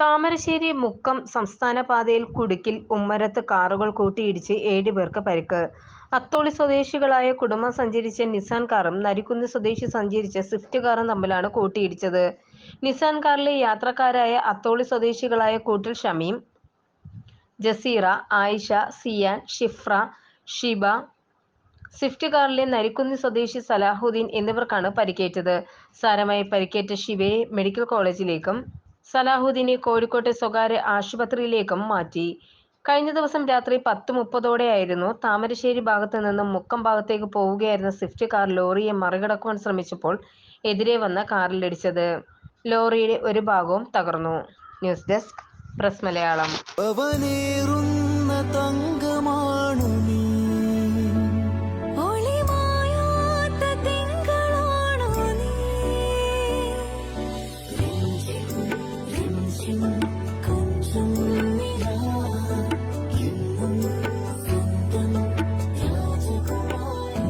താമരശ്ശേരി മുക്കം സംസ്ഥാന പാതയിൽ കുടുക്കിൽ ഉമ്മരത്ത് കാറുകൾ കൂട്ടിയിടിച്ച് ഏഴ് പേർക്ക് പരിക്ക്. അത്തോളി സ്വദേശികളായ കുടുംബം സഞ്ചരിച്ച നിസാൻ കാറും നരിക്കുന്ന് സ്വദേശി സഞ്ചരിച്ച സ്വിഫ്റ്റ് കാറും തമ്മിലാണ് കൂട്ടിയിടിച്ചത്. നിസാൻ കാറിലെ യാത്രക്കാരായ അത്തോളി സ്വദേശികളായ കൂട്ടിൽ ഷമീം ജസീറ ആയിഷ സിയാൻ ഷിഫ്ര ഷിബ സ്വിഫ്റ്റ് കാറിലെ നരിക്കുന്ന് സ്വദേശി സലാഹുദ്ദീൻ എന്നിവർക്കാണ് പരിക്കേറ്റത്. സാരമായി പരിക്കേറ്റ ശിവയെ മെഡിക്കൽ കോളേജിലേക്കും സലാഹുദ്ദീനെ കോഴിക്കോട്ടെ സ്വകാര്യ ആശുപത്രിയിലേക്കും മാറ്റി. കഴിഞ്ഞ ദിവസം രാത്രി പത്ത് മുപ്പതോടെയായിരുന്നു താമരശ്ശേരി ഭാഗത്ത് നിന്നും മുക്കം ഭാഗത്തേക്ക് പോവുകയായിരുന്ന സ്വിഫ്റ്റ് കാർ ലോറിയെ മറികടക്കുവാൻ ശ്രമിച്ചപ്പോൾ എതിരെ വന്ന കാറിലിടിച്ചത്. ലോറിയുടെ ഒരു ഭാഗവും തകർന്നു. News desk press Malayalam.